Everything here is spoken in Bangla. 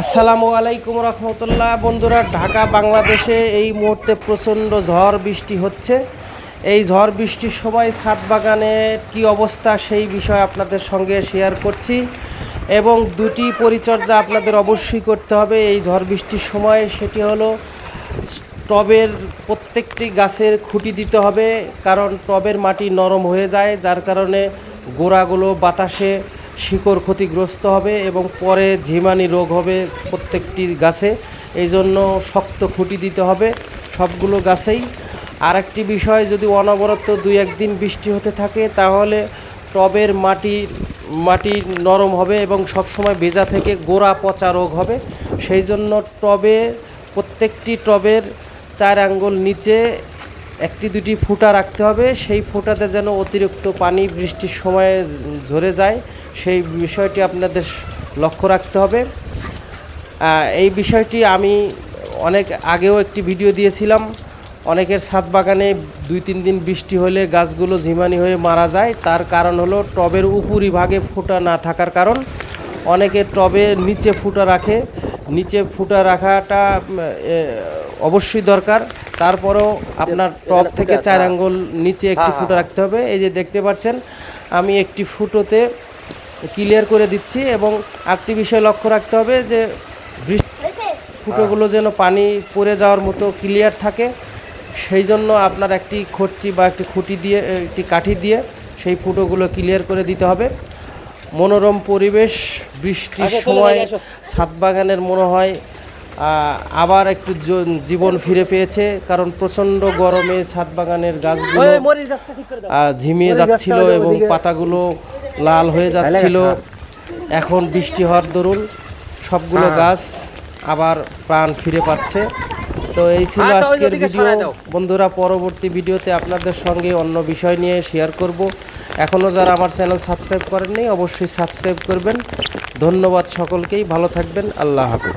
আসসালামু আলাইকুম রহমতুল্লাহ। বন্ধুরা, ঢাকা, বাংলাদেশে এই মুহূর্তে প্রচণ্ড ঝড় বৃষ্টি হচ্ছে। এই ঝড় বৃষ্টির সময় ছাদ বাগানের কি অবস্থা সেই বিষয়ে আপনাদের সঙ্গে শেয়ার করছি এবং দুটি পরিচর্যা আপনাদের অবশ্যই করতে হবে। এই ঝড় বৃষ্টির সময় সেটি হলো টবের প্রত্যেকটি গাছের খুঁটি দিতে হবে, কারণ টবের মাটি নরম হয়ে যায়, যার কারণে গোড়াগুলো বাতাসে শিকড় ক্ষতিগ্রস্ত হবে এবং পরে ঝিমানি রোগ হবে প্রত্যেকটি গাছে। এই জন্য শক্ত খুঁটি দিতে হবে সবগুলো গাছেই। আর একটি বিষয়, যদি অনবরত দুই একদিন বৃষ্টি হতে থাকে, তাহলে টবের মাটি মাটি নরম হবে এবং সবসময় ভেজা থেকে গোড়া পচা রোগ হবে। সেই জন্য টবে, প্রত্যেকটি টবের চার আঙ্গুল নিচে একটি দুটি ফুটা রাখতে হবে। সেই ফুটাতে যেন অতিরিক্ত পানি বৃষ্টির সময়ে ঝরে যায়। সেই বিষয়টি আপনাদের লক্ষ্য রাখতে হবে। এই বিষয়টি আমি অনেক আগেও একটি ভিডিও দিয়েছিলাম। অনেকের ছাদ বাগানে দুই তিন দিন বৃষ্টি হলে গাছগুলো ঝিমানি হয়ে মারা যায়। তার কারণ হলো টবের উপরি ভাগে ফুটা না থাকার কারণ। অনেকে টবে নিচে ফুটা রাখে। নিচে ফুটা রাখাটা অবশ্যই দরকার। তারপরেও আপনার টব থেকে চার আঙ্গুল নিচে একটি ফুটা রাখতে হবে। এই যে দেখতে পাচ্ছেন আমি একটি ফুটোতে ক্লিয়ার করে দিচ্ছি এবং আরেকটি বিষয় লক্ষ্য রাখতে হবে যে বৃষ্টি ফুটোগুলো যেন পানি পড়ে যাওয়ার মতো ক্লিয়ার থাকে সেই জন্য আপনার একটি খরচি বা একটি খুঁটি দিয়ে একটি কাঠি দিয়ে সেই ফুটোগুলো ক্লিয়ার করে দিতে হবে। মনোরম পরিবেশ বৃষ্টির সময় ছাদ বাগানের মনে হয় আবার একটু জীবন ফিরে পেয়েছে কারণ প্রচণ্ড গরমে ছাদ বাগানের গাছগুলো ঝিমিয়ে যাচ্ছিল এবং পাতাগুলো লাল হয়ে যাচ্ছিল। এখন বৃষ্টি হওয়ার দরুন সবগুলো গাছ আবার প্রাণ ফিরে পাচ্ছে। তো এই ছিল আজকের ভিডিও। বন্ধুরা পরবর্তী ভিডিওতে আপনাদের সঙ্গে অন্য বিষয় নিয়ে শেয়ার করব। এখনও যারা আমার চ্যানেল সাবস্ক্রাইব করেননি অবশ্যই সাবস্ক্রাইব করবেন। ধন্যবাদ সকলকেই। ভালো থাকবেন। আল্লাহ হাফেজ।